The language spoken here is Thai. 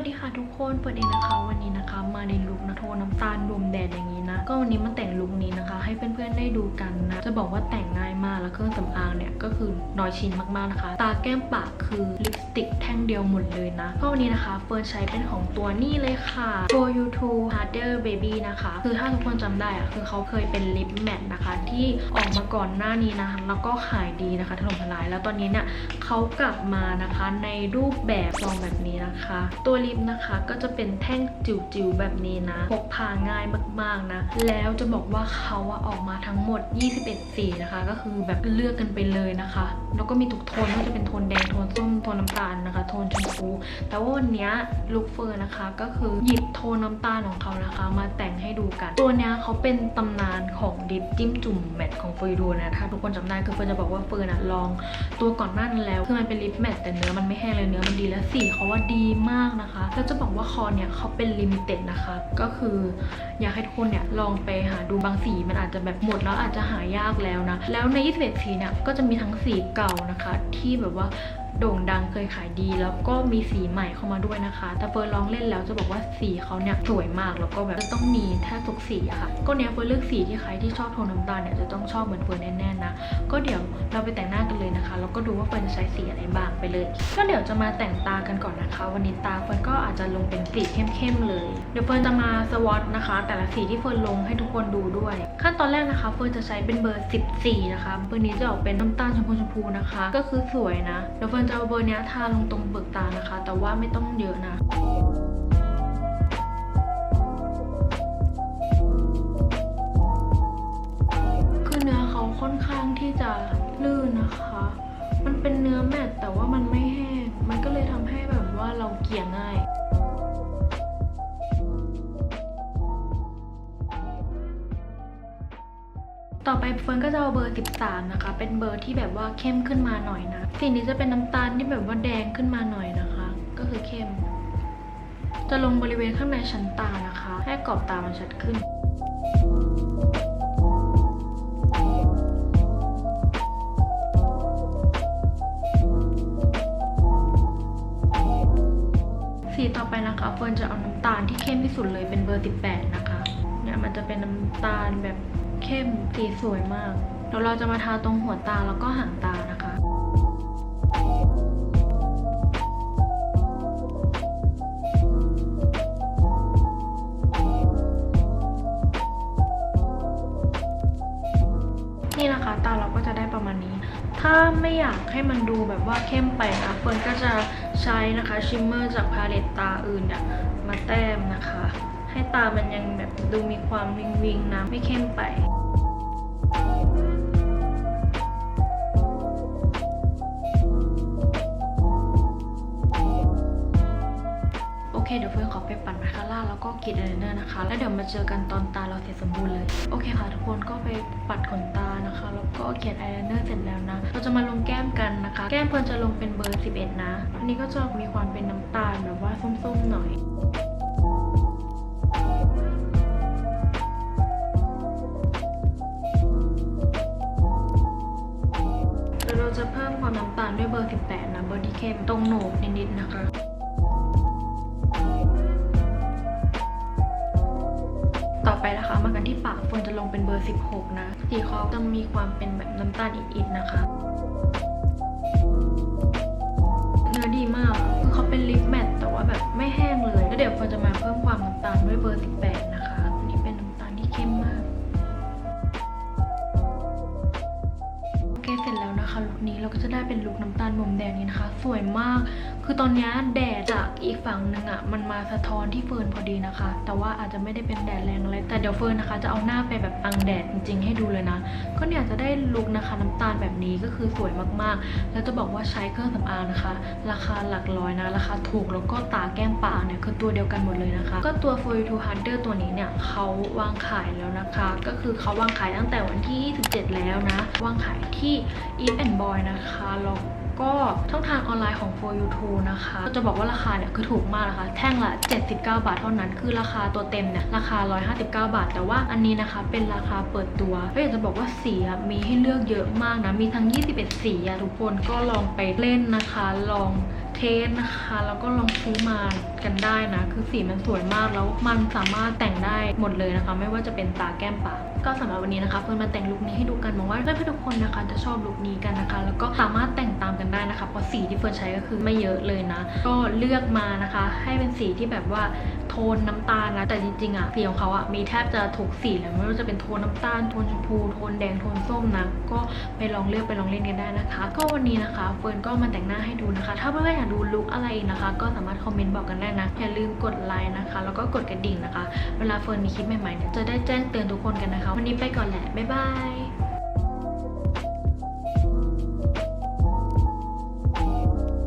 วัสดีค่ะทุกคนเปิดเองนะคะ วันนี้นะคะ มาในลุคนะโทนน้ำตาลรวมแดดอย่างนี้นะ ก็วันนี้มาแต่งลุคนี้นะคะ ให้เพื่อนๆได้ดูกันนะ จะบอกว่าแต่งง่ายมากแล้วเครื่องสำอางเนี่ยก็คือน้อยชิ้นมากๆนะคะ ตาแก้มปากคือลิปสติกแท่งเดียวหมดเลยนะก็วันนี้นะคะเฟิร์นใช้เป็นของตัวนี้เลยค่ะ For You To Harder Baby นะคะ คือถ้าทุกคนจำได้อะคือเขาเคยเป็นลิปแมทนะคะ ที่ออกมาก่อนหน้านี้นะคะแล้วก็ขายดีนะคะถล่มทลายแล้วตอนนี้เนี่ยเขากลับมานะคะในรูปแบบซองแบบนี้นะคะ ตัวลิปนะคะ ก็จะเป็นแท่งจิ๋วๆแบบนี้นะ พกพาง่ายมากๆนะ แล้วจะบอกว่าเขาอะออกมาทั้งหมด 21 สีนะคะ ก็คือแบบเลือกกันไปเลยนะคะ แล้วก็มีทุกโทนไม่ว่าจะเป็นโทนแดง โทนส้ม โทนน้ำตาลนะคะ โทนชมพู แต่ว่าวันนี้ลุคเฟิร์นนะคะ ก็คือหยิบโทนน้ำตาลของเขานะคะ มาแต่งให้ดูกัน ตัวเนี้ยเขาเป็นตำนานของดิปจิ้มจุ่มแมทของเฟิร์ดูนะ ถ้าทุกคนจำได้คือเฟิร์นจะบอกว่าเฟิร์นะลองตัวก่อนหน้านั้นแล้ว คือมันเป็นลิปแมทแต่เนื้อมันไม่แห้งเลยเนื้อมันดีและสีเขาว่าดีมากนะคะแล้วจะบอกว่าคอเนี่ยเขาเป็นลิมิเต็ดนะคะ ก็คืออยากให้ทุกคนเนี่ยลองไปหาดูบางสีมันอาจจะแบบหมดแล้วอาจจะหายากแล้วนะ แล้วใน21สีเนี่ยก็จะมีทั้งสีเก่านะคะ ที่แบบว่า โด่งดังเคยขายดี แล้วก็มีสีใหม่เข้ามาด้วยนะคะ แต่เฟิร์นลองเล่นแล้วจะบอกว่าสีเขาเนี่ยสวยมากแล้วก็แบบจะต้องมีแทบทุกสีอะค่ะ ก็เนี้ยเฟิร์นเลือกสีที่ใครที่ชอบโทนน้ำตาลเนี่ยจะต้องชอบเหมือนเฟิร์นแน่ๆนะ ก็เดี๋ยวเราไปแต่งหน้ากันเลยนะคะ แล้วก็ดูว่าเฟิร์นจะใช้สีอะไรบ้างไปเลย ก็เดี๋ยวจะมาแต่งตากันก่อนนะคะ วันนี้ตาเฟิร์นก็อาจจะลงเป็นสีเข้มๆเลย เดี๋ยวเฟิร์นจะมาสวอตนะคะ แต่ละสีที่เฟิร์นลงให้ทุกคนดูด้วย ขั้นตอนแรกนะคะเฟิร์นจะใช้เป็นเบอร์ 14 นะคะ เบอร์นี้จะออกเป็นน้ำตาลชมพูชมพูนะคะ ก็คือสวยนะเดี๋ยวเฟิร์นจะเอาเบอร์นี้ทาลงตรงเบิกตานะคะ แต่ว่าไม่ต้องเยอะนะคือเนื้อเขาค่อนข้างที่จะลื่นนะคะ มันเป็นเนื้อแมตต์แต่ว่ามันไม่แห้ง มันก็เลยทำให้แบบว่าเราเกลี่ยง่าย ต่อไปเฟิร์นก็จะเอาเบอร์ 13 นะคะ เป็นเบอร์ที่แบบว่าเข้มขึ้นมาหน่อยนะสีนี้จะเป็นน้ำตาลที่แบบว่าแดงขึ้นมาหน่อยนะคะ ก็คือเข้ม จะลงบริเวณข้างในชั้นตานะคะ ให้กรอบตามันชัดขึ้นสีต่อไปนะคะเฟิร์นจะเอาน้ำตาลที่เข้มที่สุดเลยเป็นเบอร์ 18 นะคะ เนี่ยมันจะเป็นน้ำตาลแบบ เข้มสีสวยมากเดี๋ยวเราจะมาทาตรงหัวตาแล้วก็หางตานะคะนี่นะคะตาเราก็จะได้ประมาณนี้ ถ้าไม่อยากให้มันดูแบบว่าเข้มไปนะเฟิร์นก็จะใช้นะคะชิมเมอร์จากพาเลตตาอื่นเนี่ยมาแต้มนะคะ ให้ตามันยังแบบดูมีความวิงวิงนะไม่เข้มไปโอเคเดี๋ยวเฟิร์นขอไปปั่นมาคาร่าแล้วก็กรีดอายไลเนอร์นะคะ แล้วเดี๋ยวมาเจอกันตอนตาเราเสร็จสมบูรณ์เลย โอเคค่ะ ทุกคนก็ไปปัดขนตานะคะ แล้วก็เขียนอายไลเนอร์เสร็จแล้วนะ เราจะมาลงแก้มกันนะคะ แก้มเฟิร์นจะลงเป็นเบอร์ 11 นะ อันนี้ก็จะมีความเป็นน้ำตาลแบบว่าส้มๆหน่อย เดี๋ยวเราจะเพิ่มความน้ำตาลด้วยเบอร์ 18 นะเบอร์ที่เข้มตรงโหนกนิดๆนะคะต่อไปนะคะมากันที่ปากเฟิร์นจะลงเป็นเบอร์ 16 นะสีเขาจะมีความเป็นแบบน้ำตาลอิดๆนะคะ เนื้อดีมาก คือเขาเป็นลิปแมทแต่ว่าแบบไม่แห้งเลย แล้วเดี๋ยวเฟิร์นจะมาเพิ่มความน้ำตาลด้วยเบอร์ 18 นะ ก็จะได้เป็นลุคน้ำตาลมุมแดงนี้นะคะ สวยมาก คือตอนนี้แดดจากอีกฝั่งหนึ่งอะ่ะมันมาสะท้อนที่เฟิร์นพอดีนะคะ แต่ว่าอาจจะไม่ได้เป็นแดดแรงอะไรแต่เดี๋ยวเฟิร์นนะคะ จะเอาหน้าไปแบบอังแดดจริงๆให้ดูเลยนะ ก็เนี่ยจะได้ลุคนะคะน้ำตาลแบบนี้ก็คือสวยมากๆ แล้วจะบอกว่าใช้เครื่องสำอางนะคะ ราคาหลักร้อยนะราคาถูกแล้วก็ตาแก้มปากเนี่ยคือตัวเดียวกันหมดเลยนะคะ ก็ตัว For You to Harder ตัวนี้เนี่ยเขาวางขายแล้วนะคะ ก็คือเขาวางขายตั้งแต่วันที่ 27 แล้วนะวางขายที่ Eve and Boy นะคะแล้ว ก็ช่องทางออนไลน์ของ For You to นะคะก็จะบอกว่าราคาเนี่ยคือถูกมากนะคะ แท่งละ 79 บาทเท่านั้น คือราคาตัวเต็มเนี่ยราคา 159 บาท แต่ว่าอันนี้นะคะเป็นราคาเปิดตัวก็อยากจะบอกว่าสีมีให้เลือกเยอะมากนะ มีทั้ง 21 สีอะทุกคนก็ลองไปเล่นนะคะ ลองเทสนะคะแล้วก็ลองซื้อมากันได้นะ คือสีมันสวยมากแล้วมันสามารถแต่งได้หมดเลยนะคะ ไม่ว่าจะเป็นตาแก้มปากก็สำหรับวันนี้นะคะเฟิร์นมาแต่งลุคนี้ให้ดูกันหวังว่าเพื่อนๆทุกคนนะคะจะชอบลุคนี้กันนะคะ แล้วก็สามารถแต่งตามกันได้นะคะ เพราะสีที่เฟิร์นใช้ก็คือไม่เยอะเลยนะ ก็เลือกมานะคะ ให้เป็นสีที่แบบว่าโทนน้ำตาลนะแต่จริงๆอะสีของเขาอะมีแทบจะทุกสีเลยไม่ว่าจะเป็นโทนน้ำตาลโทนชมพูโทนแดงโทนส้มนะก็ไปลองเลือกไปลองเล่นกันได้นะคะ ก็วันนี้นะคะเฟิร์นก็มาแต่งหน้าให้ดูนะคะ ถ้าเพื่อนๆอยากดูลุคอะไรนะคะ ก็สามารถคอมเมนต์บอกกันได้นะอย่าลืมกดไลค์นะคะ แล้วก็กดกระดิ่งนะคะ เวลาเฟิร์นมีคลิปใหม่ๆเนี่ยจะได้แจ้งเตือนทุกคนกันนะคะวันนี้ไปก่อนแหละ บ๊ายบาย